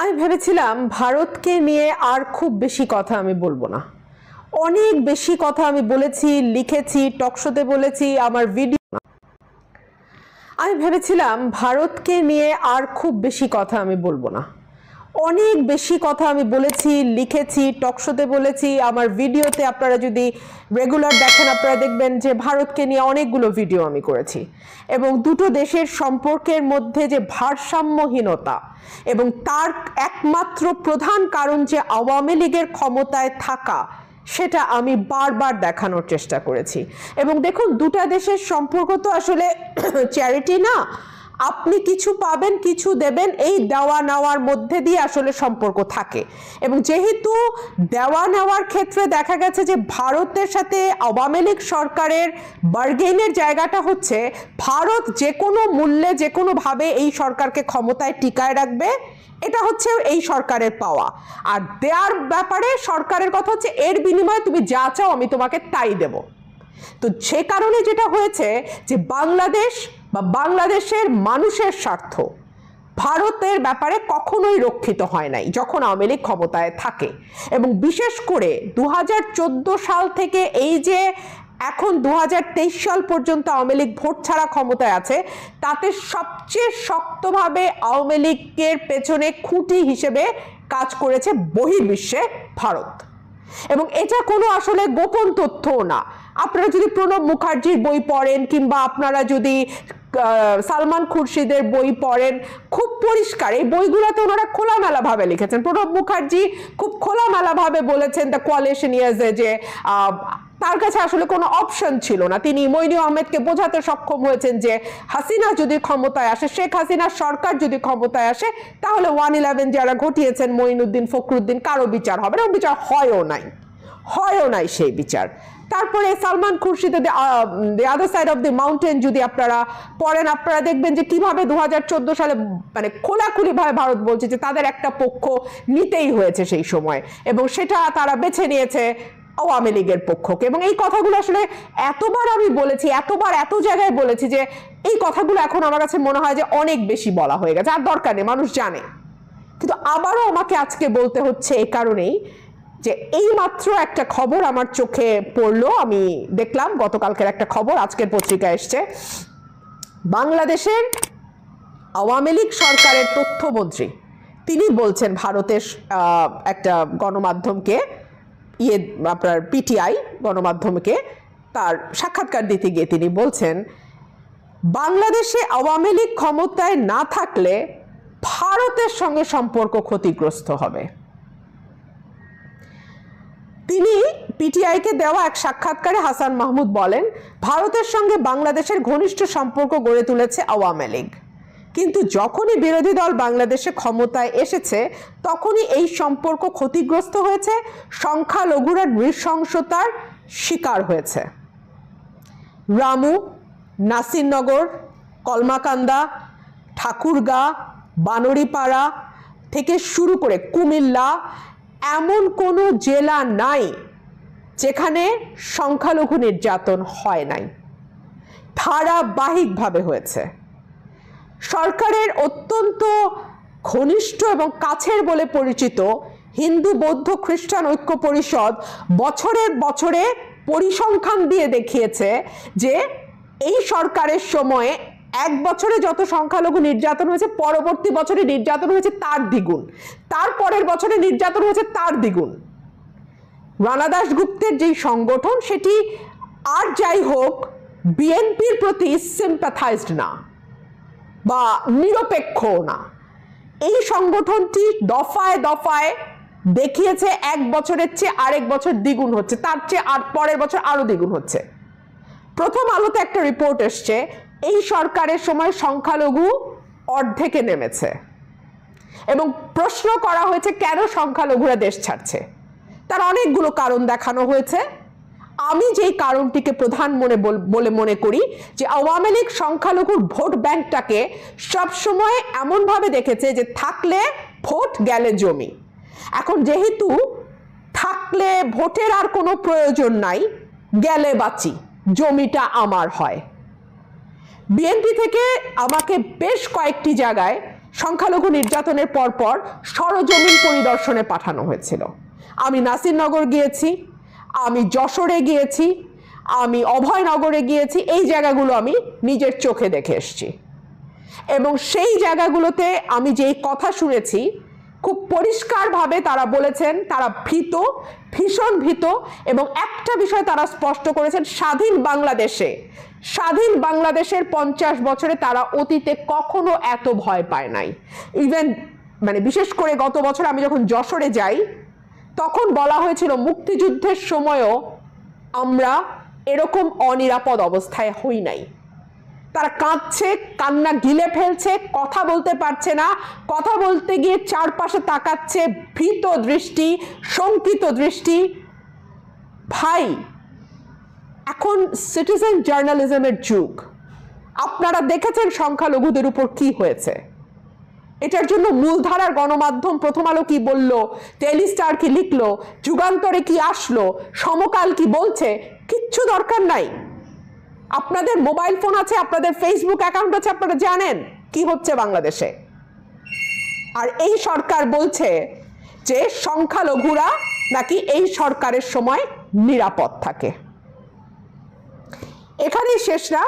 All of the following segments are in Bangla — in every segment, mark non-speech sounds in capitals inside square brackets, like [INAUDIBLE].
আমি ভেবেছিলাম ভারতকে নিয়ে আর খুব বেশি কথা আমি বলব না। অনেক বেশি কথা আমি বলেছি, লিখেছি টকশোতে বলেছি, আমার ভিডিও আমি ভেবেছিলাম ভারতকে নিয়ে আর খুব বেশি কথা আমি বলব না। অনেক বেশি কথা আমি বলেছি, লিখেছি টকশোতে বলেছি। আমার ভিডিওতে আপনারা যদি রেগুলার দেখেন, আপনারা দেখবেন যে ভারতকে নিয়ে অনেকগুলো ভিডিও আমি করেছি। এবং দুটো দেশের সম্পর্কের মধ্যে যে ভারসাম্যহীনতা এবং তার একমাত্র প্রধান কারণ যে আওয়ামী লীগের ক্ষমতায় থাকা, সেটা আমি বারবার দেখানোর চেষ্টা করেছি। এবং দেখুন, দুটা দেশের সম্পর্ক তো আসলে [CLEARS THROAT] চ্যারিটি না আপনি কিছু পাবেন, কিছু দেবেন, এই দেওয়া নেওয়ার মধ্যে দিয়ে আসলে সম্পর্ক থাকে। এবং যেহেতু দেওয়া নেওয়ার ক্ষেত্রে দেখা গেছে যে ভারতের সাথে আওয়ামী লীগ সরকারের বার্গেনের জায়গাটা হচ্ছে, ভারত যে কোনো মূল্যে যে কোনোভাবে এই সরকারকে ক্ষমতায় টিকায় রাখবে, এটা হচ্ছে এই সরকারের পাওয়া। আর দেওয়ার ব্যাপারে সরকারের কথা হচ্ছে, এর বিনিময়ে তুমি যা চাও আমি তোমাকে তাই দেব। তো সে কারণে যেটা হয়েছে যে বাংলাদেশ বা বাংলাদেশের মানুষের স্বার্থ, ভারতের ব্যাপারে কখনোই রক্ষিত হয় নাই যখন আওয়ামী লীগ ক্ষমতায় থাকে। এবং বিশেষ করে দু হাজার চোদ্দ সাল থেকে এই যে এখন দু হাজার তেইশ সাল পর্যন্ত আওয়ামী লীগ ভোট ছাড়া ক্ষমতায় আছে, তাতে সবচেয়ে শক্তভাবে আওয়ামী লীগের পেছনে খুঁটি হিসেবে কাজ করেছে বহির্বিশ্বে ভারত। এবং এটা কোনো আসলে গোপন তথ্যও না। আপনারা যদি প্রণব মুখার্জির বই পড়েন কিংবা আপনারা যদি সালমান খুরশিদের বই পড়েন, খুব পরিষ্কার। এই বইগুলোতে ওনারা খোলামেলাভাবে লিখেছেন। প্রণব মুখার্জি খুব খোলামেলাভাবে বলেছেন দ্য কোয়ালিশন ইয়ার্সে যে তার কাছে আসলে কোনো অপশন ছিল না। তিনি মইনু আহমেদকে বোঝাতে সক্ষম হয়েছেন যে হাসিনা যদি ক্ষমতায় আসে, শেখ হাসিনা সরকার যদি ক্ষমতায় আসে, তাহলে ওয়ান ইলেভেন যারা ঘটিয়েছেন মঈনুদ্দিন ফখরুদ্দিন, কারও বিচার হবে না। বিচার হয়ও নাই। হয়ও নাই সেই বিচার। তারপরে Salman খুরশিদে the other side of the mountain যদি আপনারা পড়েন, আপনারা দেখবেন যে কীভাবে দু হাজার চোদ্দ সালে মানে খোলাখুলিভাবে ভারত বলছে যে তাদের একটা পক্ষ নিতেই হয়েছে সেই সময়। এবং সেটা তারা বেছে নিয়েছে আওয়ামী লীগের পক্ষকে। এবং এই কথাগুলো আসলে এতবার আমি বলেছি, এতবার এত জায়গায় বলেছি যে এই কথাগুলো এখন আমার কাছে মনে হয় যে অনেক বেশি বলা হয়ে গেছে। আর দরকার নেই, মানুষ জানে। কিন্তু আবারও আমাকে আজকে বলতে হচ্ছে এই কারণেই যে এই মাত্র একটা খবর আমার চোখে পড়ল। আমি দেখলাম, গতকালকের একটা খবর, আজকের পত্রিকা এসছে। বাংলাদেশের আওয়ামী লীগ সরকারের তথ্যমন্ত্রী, তিনি বলছেন ভারতের একটা গণমাধ্যমকে ইয়ে আপনার পিটিআই গণমাধ্যমকে তার সাক্ষাৎকার দিতে গিয়ে তিনি বলছেন, বাংলাদেশে আওয়ামী লীগ ক্ষমতায় না থাকলে ভারতের সঙ্গে সম্পর্ক ক্ষতিগ্রস্ত হবে। তিনি পিটিআইকে দেওয়া এক সাক্ষাৎকারে হাসান মাহমুদ বলেন, ভারতের সঙ্গে বাংলাদেশের ঘনিষ্ঠ সম্পর্ক গড়ে তুলেছে আওয়ামী লীগ। কিন্তু যখনই বিরোধী দল বাংলাদেশে ক্ষমতায় এসেছে, তখনই এই সম্পর্ক ক্ষতিগ্রস্ত হয়েছে, সংখ্যালঘুরা নৃশংসতার শিকার হয়েছে। রামু, নাসিরনগর, কলমাকান্দা, ঠাকুরগা, বানরিপাড়া থেকে শুরু করে কুমিল্লা, এমন কোনো জেলা নাই যেখানে সংখ্যালঘু নির্যাতন হয় নাই। ধারাবাহিকভাবে হয়েছে। সরকারের অত্যন্ত ঘনিষ্ঠ এবং কাছের বলে পরিচিত হিন্দু বৌদ্ধ খ্রিস্টান ঐক্য পরিষদ বছরের বছরে পরিসংখ্যান দিয়ে দেখিয়েছে যে এই সরকারের সময়ে এক বছরে যত সংখ্যালঘু নির্যাতন হয়েছে, পরবর্তী বছরে নির্যাতন হয়েছে তার দ্বিগুণ। তার পরের বছরে নির্যাতন হয়েছে তার দ্বিগুণ। রানা দাসগুপ্তের যেই সংগঠন, সেটি আর যাই হোক, বিএনপির প্রতি সিম্প্যাথাইজড না। বা নিরপেক্ষ না। এই সংগঠনটি দফায় দফায় দেখিয়েছে, এক বছরের চেয়ে আরেক বছর দ্বিগুণ হচ্ছে, তার চেয়ে আর পরের বছর আরও দ্বিগুণ হচ্ছে। প্রথম আলোতে একটা রিপোর্ট এসছে, এই সরকারের সময় সংখ্যালঘু অর্ধেকে নেমেছে। এবং প্রশ্ন করা হয়েছে, কেন সংখ্যালঘুরা দেশ ছাড়ছে? তার অনেকগুলো কারণ দেখানো হয়েছে। আমি যেই কারণটিকে প্রধান মনে বলে মনে করি যে আওয়ামী লীগ সংখ্যালঘুর ভোট ব্যাংকটাকে সবসময় এমনভাবে দেখেছে যে থাকলে ভোট গেলে জমি। এখন যেহেতু থাকলে ভোটের আর কোনো প্রয়োজন নাই, গেলে বাঁচি, জমিটা আমার হয়। বিএনপি থেকে আমাকে বেশ কয়েকটি জায়গায় সংখ্যালঘু নির্যাতনের পরপর সরজমিন পরিদর্শনে পাঠানো হয়েছিল। আমি নাসিরনগর গিয়েছি আমি যশোরে গিয়েছি, আমি অভয়নগরে গিয়েছি, এই জায়গাগুলো আমি নিজের চোখে দেখে এসেছি। এবং সেই জায়গাগুলোতে আমি যেই কথা শুনেছি, খুব পরিষ্কারভাবে তারা বলেছেন, তারা ভীত, ভীষণ ভীত, এবং একটা বিষয় তারা স্পষ্ট করেছেন, স্বাধীন বাংলাদেশে, স্বাধীন বাংলাদেশের পঞ্চাশ বছরে তারা অতীতে কখনো এত ভয় পায় নাই। ইভেন মানে বিশেষ করে গত বছর আমি যখন যশোরে যাই তখন বলা হয়েছিল মুক্তিযুদ্ধের সময়ও আমরা এরকম অনিরাপদ অবস্থায় হই নাই। তারা কাঁদছে, কান্না গিলে ফেলছে, কথা বলতে পারছে না, কথা বলতে গিয়ে চারপাশে তাকাচ্ছে ভীত দৃষ্টি, শঙ্কিত দৃষ্টি। ভাই, এখন সিটিজেন জার্নালিজমের যুগ। আপনারা দেখেছেন সংখ্যালঘুদের উপর কি হয়েছে। এটার জন্য মূলধারার গণমাধ্যম প্রথম আলো কি বলল? টেলিস্টার কি লিখলো? যুগান্তরে কি আসলো? সমকাল কি বলছে? কিচ্ছু দরকার নাই। আপনাদের মোবাইল ফোন আছে, আপনাদের ফেসবুক অ্যাকাউন্ট আছে, আপনারা জানেন কি হচ্ছে বাংলাদেশে। আর এই সরকার বলছে যে সংখ্যালঘুরা নাকি এই সরকারের সময় নিরাপদ থাকে। এখানেই শেষ না।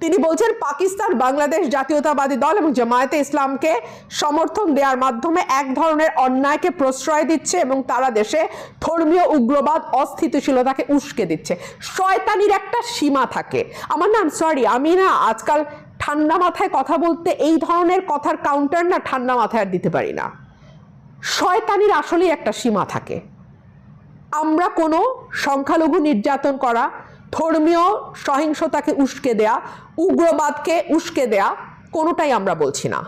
তিনি বলছেন, পাকিস্তান, বাংলাদেশ জাতীয়তাবাদী দল এবং জামায়াতে ইসলামকে সমর্থন দেওয়ার মাধ্যমে এক ধরনের অন্যায়কে প্রশ্রয় দিচ্ছে এবং তারা দেশে ধর্মীয় উগ্রবাদ, অস্থিতিশীলতাকে উস্কে দিচ্ছে। শয়তানির একটা সীমা থাকে। আমার নাম সরি, আমি না আজকাল ঠান্ডা মাথায় কথা বলতে এই ধরনের কথার কাউন্টার না ঠান্ডা মাথায় আর দিতে পারি না। শয়তানির আসলেই একটা সীমা থাকে। আমরা কোনো সংখ্যালঘু নির্যাতন করা ধর্মীয় সহিংসতাকে উস্কে দেয়া, উগ্রবাদকে উস্কে দেয়া, কোনোটাই আমরা বলছি না।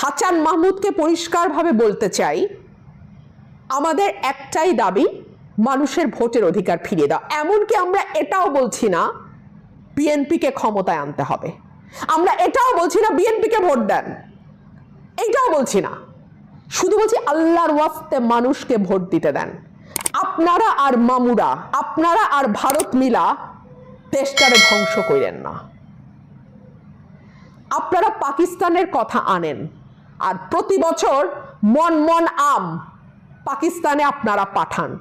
হাসান মাহমুদকে পরিষ্কারভাবে বলতে চাই, আমাদের একটাই দাবি, মানুষের ভোটের অধিকার ফিরিয়ে দাও। এমনকি আমরা এটাও বলছি না, বিএনপিকে ক্ষমতায় আনতে হবে। আমরা এটাও বলছি না, বিএনপিকে ভোট দেন। এইটাও বলছি না। শুধু বলছি আল্লাহর ওয়াস্তে মানুষকে ভোট দিতে দেন। আপনারা আর মামুরা, আপনারা আর ভারত মিলা দেশটারে ধ্বংস করেন না। আপনারা পাকিস্তানের কথা আনেন, আর প্রতি বছর মন মন আম পাকিস্তানে আপনারা পাঠান।